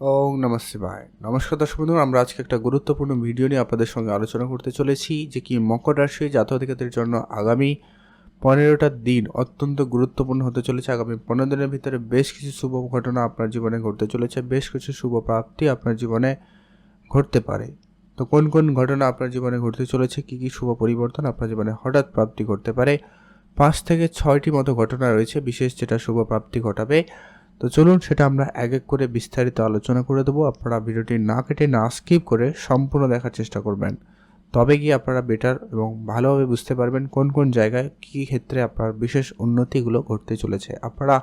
ওং নমঃ শিবায়। নমস্কার দর্শক বন্ধু আমরা আজকে একটা গুরুত্বপূর্ণ ভিডিও নিয়ে আপনাদের সঙ্গে আলোচনা করতে চলেছি, যে কি মকর রাশি জাতকাদের জন্য আগামী পনেরোটা দিন অত্যন্ত গুরুত্বপূর্ণ হতে চলেছে। আগামী পনেরো দিনের ভিতরে বেশ কিছু শুভ ঘটনা আপনার জীবনে ঘটতে চলেছে, বেশ কিছু শুভ প্রাপ্তি আপনার জীবনে ঘটতে পারে। তো কোন কোন ঘটনা আপনার জীবনে ঘটতে চলেছে, কি কি শুভ পরিবর্তন আপনার জীবনে হঠাৎ প্রাপ্তি ঘটতে পারে, পাঁচ থেকে ছয়টি মতো ঘটনা রয়েছে, বিশেষ যেটা শুভ প্রাপ্তি ঘটাবে। তো চলুন সেটা আমরা এক এক করে বিস্তারিত আলোচনা করে দেবো। আপনারা ভিডিওটি না কেটে, না স্কিপ করে সম্পূর্ণ দেখার চেষ্টা করবেন। তবে গিয়ে আপনারা বেটার এবং ভালোভাবে বুঝতে পারবেন কোন কোন জায়গায় কী ক্ষেত্রে আপনার বিশেষ উন্নতিগুলো ঘটতে চলেছে। আপনারা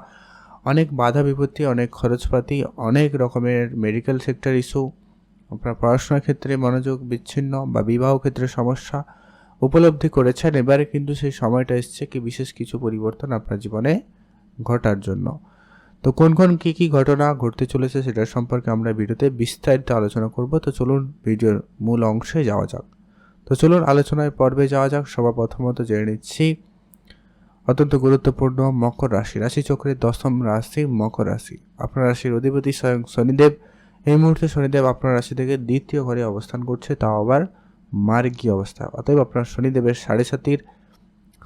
অনেক বাধা বিপত্তি, অনেক খরচপাতি, অনেক রকমের মেডিকেল সেক্টর ইস্যু আপনার পড়াশোনার ক্ষেত্রে মনোযোগ বিচ্ছিন্ন বা বিবাহ ক্ষেত্রে সমস্যা উপলব্ধি করেছেন। এবারে কিন্তু সেই সময়টা এসছে কি বিশেষ কিছু পরিবর্তন আপনার জীবনে ঘটার জন্য। তো কোন কোন কী কী ঘটনা ঘটতে চলেছে সেটার সম্পর্কে আমরা ভিডিওতে বিস্তারিত আলোচনা করব। তো চলুন ভিডিওর মূল অংশে যাওয়া যাক। তো চলুন আলোচনায় পর্বে যাওয়া যাক। সবার প্রথমত জেনে নিচ্ছি, অত্যন্ত গুরুত্বপূর্ণ মকর রাশি। রাশি চক্রের দশম রাশি মকর রাশি। আপনার রাশির অধিপতি স্বয়ং শনিদেব। এই মুহূর্তে শনিদেব আপনার রাশি থেকে দ্বিতীয় ঘরে অবস্থান করছে। তাও আবার মার্গী অবস্থা। অতএব আপনার শনিদেবের সাড়ে সাতির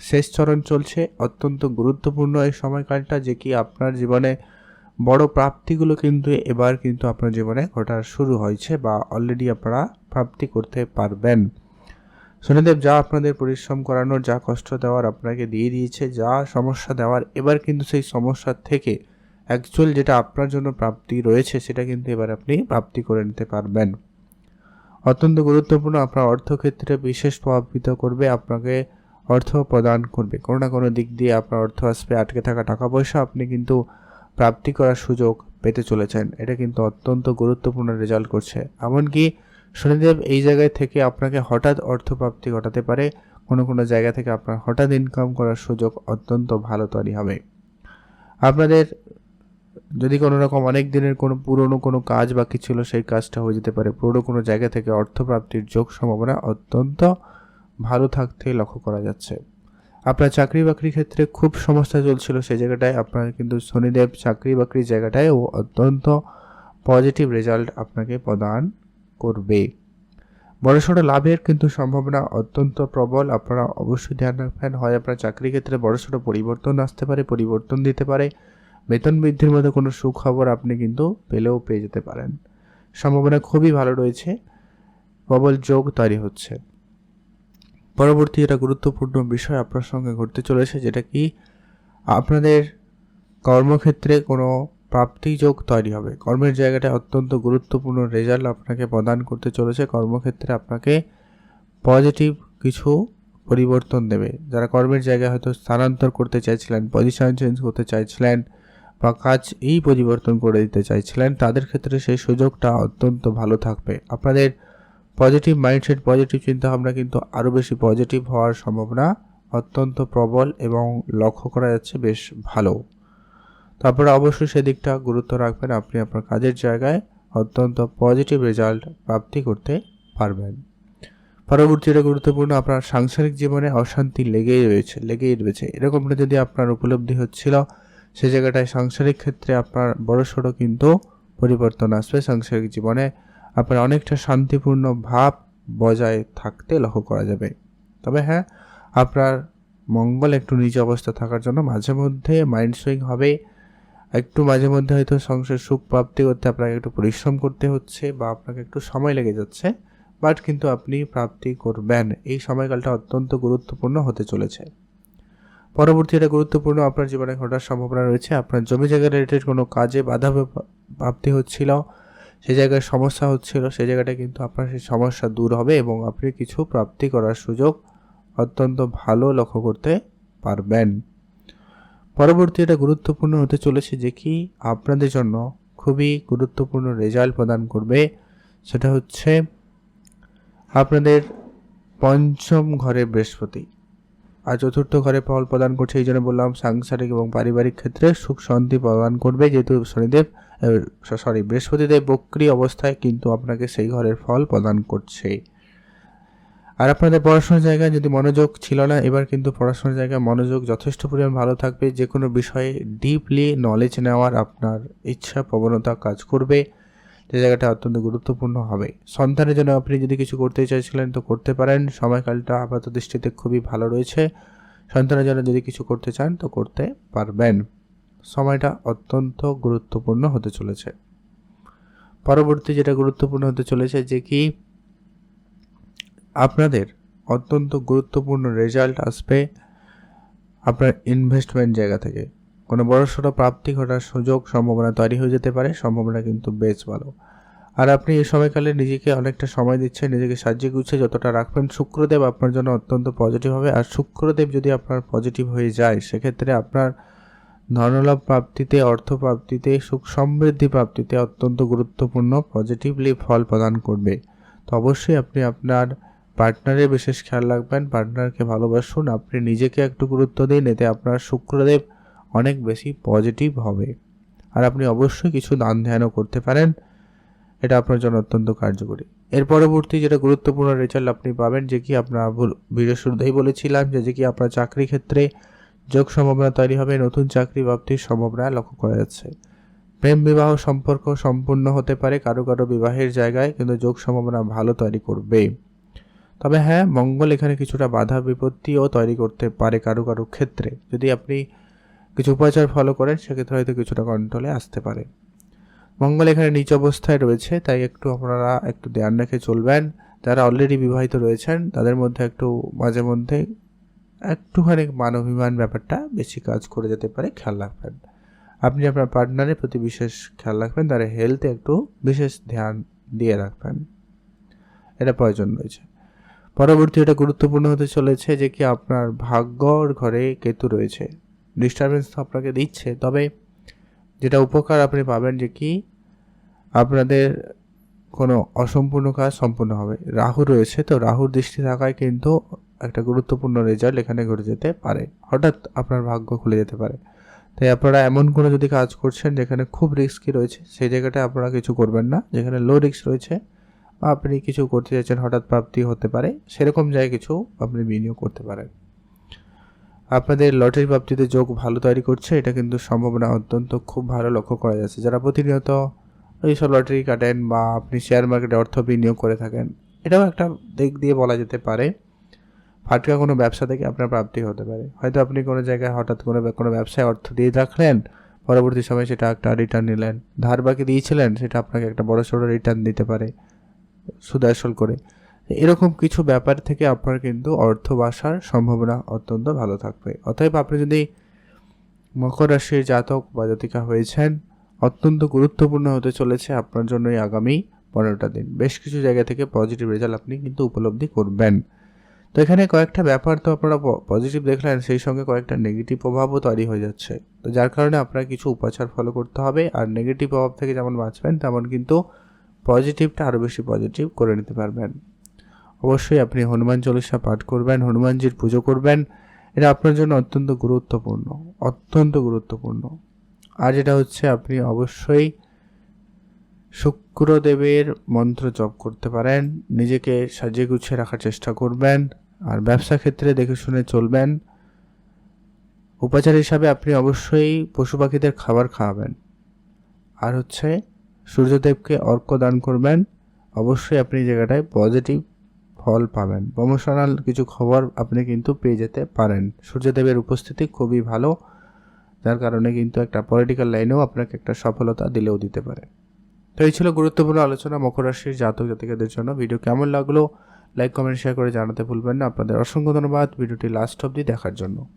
শেষ চরণ চলছে। অত্যন্ত গুরুত্বপূর্ণ এই সময়কালটা যে কি আপনার জীবনে বড় প্রাপ্তিগুলো কিন্তু এবার কিন্তু আপনার জীবনে ঘটা শুরু হয়েছে বা অলরেডি আপনারা প্রাপ্তি করতে পারবেন। শনিদেব যা আপনাদের পরিশ্রম করানোর, যা কষ্ট দেওয়ার আপনাকে দিয়ে দিয়েছে, যা সমস্যা দেওয়ার, এবার কিন্তু সেই সমস্যার থেকে অ্যাকচুয়াল যেটা আপনার জন্য প্রাপ্তি রয়েছে সেটা কিন্তু এবার আপনি প্রাপ্তি করে নিতে পারবেন। অত্যন্ত গুরুত্বপূর্ণ, আপনার অর্থক্ষেত্রে বিশেষ প্রভাবিত করবে, আপনাকে অর্থ প্রদান করবে। কোনো না কোনো দিক দিয়ে আপনার অর্থ আসবে, আটকে থাকা টাকা পয়সা আপনি কিন্তু প্রাপ্তি করার সুযোগ পেতে চলেছেন। এটা কিন্তু অত্যন্ত গুরুত্বপূর্ণ রেজাল্ট করছে। এমনকি শনিদেব এই জায়গায় থেকে আপনাকে হঠাৎ অর্থ প্রাপ্তি ঘটাতে পারে। কোনো কোনো জায়গা থেকে আপনার হঠাৎ ইনকাম করার সুযোগ অত্যন্ত ভালো তৈরি হবে। আপনাদের যদি কোনো রকম অনেক দিনের কোনো পুরনো কোনো কাজ বাকি ছিল, সেই কাজটা হয়ে যেতে পারে। পুরনো কোনো জায়গা থেকে অর্থ প্রাপ্তির যোগ সম্ভাবনা অত্যন্ত ভালো থাকতে লক্ষ্য করা যাচ্ছে। আপনার চাকরি বাকরির ক্ষেত্রে খুব সমস্যা চলছিল সেই জায়গাটায়। আপনার কিন্তু শনিদেব চাকরি বাকরির জায়গাটায় ও অত্যন্ত পজিটিভ রেজাল্ট আপনাকে প্রদান করবে। বড়সড় লাভের কিন্তু সম্ভাবনা অত্যন্ত প্রবল। আপনারা অবশ্যই ধ্যান রাখবেন। হয় আপনার চাকরি ক্ষেত্রে বড়সড় পরিবর্তন আসতে পারে, পরিবর্তন দিতে পারে। বেতন বৃদ্ধির মধ্যে কোনো সুখবর আপনি কিন্তু পেলেও পেয়ে যেতে পারেন। সম্ভাবনা খুবই ভালো রয়েছে। প্রবল যোগ তৈরি হচ্ছে। পরবর্তী এটা গুরুত্বপূর্ণ বিষয় আপনার সঙ্গে ঘটতে চলেছে, যেটা কি আপনাদের কর্মক্ষেত্রে কোনো প্রাপ্তিযোগ তৈরি হবে। কর্মের জায়গাটা অত্যন্ত গুরুত্বপূর্ণ রেজাল্ট আপনাকে প্রদান করতে চলেছে। কর্মক্ষেত্রে আপনাকে পজিটিভ কিছু পরিবর্তন দেবে। যারা কর্মের জায়গায় হয়তো স্থানান্তর করতে চাইছিলেন পজিশন চেঞ্জ করতে চাইছিলেন বা কাজ এই পরিবর্তন করে দিতে চাইছিলেন, তাদের ক্ষেত্রে সেই সুযোগটা অত্যন্ত ভালো থাকবে। আপনাদের পজিটিভ মাইন্ডসেট পজিটিভ চিন্তাভাবনা কিন্তু আরও বেশি পজিটিভ হওয়ার সম্ভাবনা অত্যন্ত প্রবল এবং লক্ষ্য করা যাচ্ছে বেশ ভালো। তারপরে অবশ্যই সেদিকটা গুরুত্ব রাখবেন, আপনি আপনার কাজের জায়গায় অত্যন্ত পজিটিভ রেজাল্ট প্রাপ্তি করতে পারবেন। পরবর্তী এটা গুরুত্বপূর্ণ, আপনার সাংসারিক জীবনে অশান্তি লেগেই রয়েছে লেগেই রয়েছে। এরকমটা যদি আপনার উপলব্ধি হচ্ছিল, সে জায়গাটায় সাংসারিক ক্ষেত্রে আপনার বড়সড় কিন্তু পরিবর্তন আসবে সাংসারিক জীবনে। আপনার অনেকটা শান্তিপূর্ণ ভাব বজায় থাকতে লক্ষ্য করা যাবে। তবে হ্যাঁ আপনার মঙ্গল একটু নিজ অবস্থা থাকার জন্য মাঝে মধ্যে মাইন্ড সুইং হবে। একটু মাঝে মধ্যে হয়তো সংসার সুখ প্রাপ্তি করতে আপনাকে একটু পরিশ্রম করতে হচ্ছে বা আপনাকে একটু সময় লেগে যাচ্ছে। বাট কিন্তু আপনি প্রাপ্তি করবেন। এই সময়কালটা অত্যন্ত গুরুত্বপূর্ণ হতে চলেছে। পরবর্তী এটা গুরুত্বপূর্ণ আপনার জীবনে ঘটার সম্ভাবনা রয়েছে। আপনার জমি জায়গা রিলেটেড কোনো কাজে বাধা প্রাপ্তি হচ্ছিল। সে জায়গায় সমস্যা হচ্ছিল সে জায়গাটা কিন্তু আপনার সেই সমস্যা দূর হবে এবং আপনি কিছু প্রাপ্তি করার সুযোগ অত্যন্ত ভালো লক্ষ্য করতে পারবেন। পরবর্তী এটা গুরুত্বপূর্ণ হতে চলেছে যে কি আপনাদের জন্য খুবই গুরুত্বপূর্ণ রেজাল্ট প্রদান করবে, সেটা হচ্ছে আপনাদের পঞ্চম ঘরে বৃহস্পতি। আর চতুর্থ ঘরে ফল প্রদান করছে, এই জন্য বললাম সাংসারিক এবং পারিবারিক ক্ষেত্রে সুখ শান্তি প্রদান করবে, যেহেতু শনিদেব সরি বৃহস্পতিদেব বক্রি অবস্থায় কিন্তু আপনাকে সেই ঘরের ফল প্রদান করছে। আর আপনাদের পড়াশোনার জায়গায় যদি মনোযোগ ছিল না, এবার কিন্তু পড়াশোনার জায়গায় মনোযোগ যথেষ্ট পরিমাণ ভালো থাকবে। যে কোনো বিষয়ে ডিপলি নলেজ নেওয়ার আপনার ইচ্ছা, প্রবণতা কাজ করবে। যে জায়গাটা অত্যন্ত গুরুত্বপূর্ণ হবে। সন্তানের জন্য আপনি যদি কিছু করতে চাইছিলেন তো করতে পারেন। সময়কালটা আপাত দৃষ্টিতে খুবই ভালো রয়েছে। সন্তানের জন্য যদি কিছু করতে চান তো করতে পারবেন। সময়টা অত্যন্ত গুরুত্বপূর্ণ হতে চলেছে। পরবর্তী যেটা গুরুত্বপূর্ণ হতে চলেছে যে কি, আপনাদের অত্যন্ত গুরুত্বপূর্ণ রেজাল্ট আসবে আপনার ইনভেস্টমেন্ট জায়গা থেকে। কোনো বড়সড় প্রাপ্তি ঘটার সুযোগ সম্ভাবনা তৈরি হয়ে যেতে পারে, সম্ভাবনা কিন্তু বেশ ভালো। আর আপনি এই সময়কালে নিজেকে অনেকটা সময় দিচ্ছেন, নিজেকে সাজিয়ে গুছিয়ে যতটা রাখবেন, শুক্রদেব আপনার জন্য অত্যন্ত পজিটিভ হবে। আর শুক্রদেব যদি আপনার পজিটিভ হয়ে যায়, সেক্ষেত্রে আপনার ধনলাভ প্রাপ্তিতে, অর্থ প্রাপ্তিতে, সুখ সমৃদ্ধি প্রাপ্তিতে অত্যন্ত গুরুত্বপূর্ণ পজিটিভলি ফল প্রদান করবে। তো অবশ্যই আপনি আপনার পার্টনারের বিশেষ খেয়াল রাখবেন পার্টনারকে ভালোবাসুন, আপনি নিজেকে একটু গুরুত্ব দিন, এতে আপনার শুক্রদেব অনেক বেশি পজিটিভ হবে। আর আপনি অবশ্যই কিছু দান ধ্যানও করতে পারেন, এটা আপনার জন্য অত্যন্ত কার্যকরী। এর পরবর্তী যেটা গুরুত্বপূর্ণ রেজাল্ট আপনি পাবেন, যে কি আপনার শুরুতেই বলেছিলাম যে যে কি আপনার চাকরি ক্ষেত্রে যোগ সম্ভাবনা তৈরি হবে, নতুন চাকরি প্রাপ্তির সম্ভাবনা লক্ষ্য করা যাচ্ছে। প্রেম বিবাহ সম্পর্ক সম্পূর্ণ হতে পারে কারও কারও বিবাহের জায়গায়, কিন্তু যোগ সম্ভাবনা ভালো তৈরি করবে। তবে হ্যাঁ মঙ্গল এখানে কিছুটা বাধা বিপত্তিও তৈরি করতে পারে কারও কারও ক্ষেত্রে। যদি আপনি কিছু উপাচার ফলো করেন, সেক্ষেত্রে হয়তো কিছুটা কন্ট্রোলে আসতে পারে। মঙ্গল এখানে নিচ অবস্থায় রয়েছে, তাই একটু আপনারা একটু ধ্যান রেখে চলবেন। যারা অলরেডি বিবাহিত রয়েছেন, তাদের মধ্যে একটু মাঝে মধ্যে একটুখানি মানবিমান ব্যাপারটা বেশি কাজ করে যেতে পারে, খেয়াল রাখবেন। আপনি আপনার পার্টনারের প্রতি বিশেষ খেয়াল রাখবেন, তার হেলথে একটু বিশেষ ধ্যান দিয়ে রাখবেন। এটা প্রয়োজন রয়েছে। পরবর্তী এটা গুরুত্বপূর্ণ হতে চলেছে যে কি আপনার ভাগ্যর ঘরে কেতু রয়েছে। ডিস্টারবেন্স তো আপনাকে দিচ্ছে, তবে যেটা উপকার আপনি পাবেন যে কি, আপনাদের কোনো অসম্পূর্ণ কাজ সম্পূর্ণ হবে। রাহু রয়েছে, তো রাহুর দৃষ্টি থাকায় কিন্তু একটা গুরুত্বপূর্ণ রেজাল্ট এখানে ঘটে যেতে পারে। হঠাৎ আপনার ভাগ্য খুলে যেতে পারে। তাই আপনারা এমন কোনো যদি কাজ করছেন যেখানে খুব রিস্কি রয়েছে, সেই জায়গাটায় আপনারা কিছু করবেন না। যেখানে লো রিস্ক রয়েছে বা আপনি কিছু করতে চাইছেন হঠাৎ প্রাপ্তি হতে পারে। সেরকম জায়গায় কিছু আপনি বিনিয়োগ করতে পারেন। আপনাদের লটারি প্রাপ্তিতে যোগ ভালো তৈরি করছে, এটা কিন্তু সম্ভাবনা অত্যন্ত খুব ভালো লক্ষ্য করা যাচ্ছে। যারা প্রতিনিয়ত এইসব লটারি কাটেন বা আপনি শেয়ার মার্কেটে অর্থ বিনিয়োগ করে থাকেন, এটাও একটা দিক দিয়ে বলা যেতে পারে। ফাটকা কোনো ব্যবসা থেকে আপনার প্রাপ্তি হতে পারে। হয়তো আপনি কোনো জায়গায় হঠাৎ কোনো কোনো ব্যবসায় অর্থ দিয়ে রাখলেন, পরবর্তী সময় সেটা একটা রিটার্ন নিলেন। ধার বাকি দিয়েছিলেন, সেটা আপনাকে একটা বড় সড়ো রিটার্ন দিতে পারে সুদাসল করে। এরকম কিছু ব্যাপার থেকে আপনার কিন্তু অর্থ বাসার সম্ভাবনা অত্যন্ত ভালো থাকবে। অতএব আপনি যদি মকর রাশির জাতক বা জাতিকা হয়েছেন, অত্যন্ত গুরুত্বপূর্ণ হতে চলেছে আপনার জন্য এই আগামী পনেরোটা দিন। বেশ কিছু জায়গা থেকে পজিটিভ রেজাল্ট আপনি কিন্তু উপলব্ধি করবেন। তো এখানে কয়েকটা ব্যাপার তো আপনারা পজিটিভ দেখলেন, সেই সঙ্গে কয়েকটা নেগেটিভ প্রভাবও তৈরি হয়ে যাচ্ছে। তো যার কারণে আপনার কিছু উপাচার ফলো করতে হবে, আর নেগেটিভ প্রভাব থেকে যেমন বাঁচবেন, তেমন কিন্তু পজিটিভটা আরও বেশি পজিটিভ করে নিতে পারবেন। অবশ্যই আপনি হনুমান চল্লিশা পাঠ করবেন, হনুমানজির পুজো করবেন, এটা আপনার জন্য অত্যন্ত গুরুত্বপূর্ণ অত্যন্ত গুরুত্বপূর্ণ। আর যেটা হচ্ছে, আপনি অবশ্যই শুক্রদেবের মন্ত্র জপ করতে পারেন, নিজেকে সাজিয়ে গুছিয়ে রাখার চেষ্টা করবেন আর ব্যবসা ক্ষেত্রে দেখে শুনে চলবেন। উপাচার হিসাবে আপনি অবশ্যই পশু পাখিদের খাবার খাওয়াবেন। আর হচ্ছে সূর্যদেবকে অর্ক দান করবেন। অবশ্যই আপনি জায়গাটায় পজিটিভ ফল পাবেন। প্রমোশনাল কিছু খবর আপনি কিন্তু পেয়ে যেতে পারেন। সূর্যদেবের উপস্থিতি খুবই ভালো। যার কারণে কিন্তু একটা পলিটিক্যাল লাইনেও আপনাকে একটা সফলতা দিলেও দিতে পারে। তো এই ছিল গুরুত্বপূর্ণ আলোচনা মকর রাশির জাতক জাতিকাদের জন্য। ভিডিও কেমন লাগল? লাইক কমেন্ট শেয়ার করে জানাতে ভুলবেন না। আপনাদের অসংখ্য ধন্যবাদ। ভিডিওটি লাস্ট অবধি দেখার জন্য।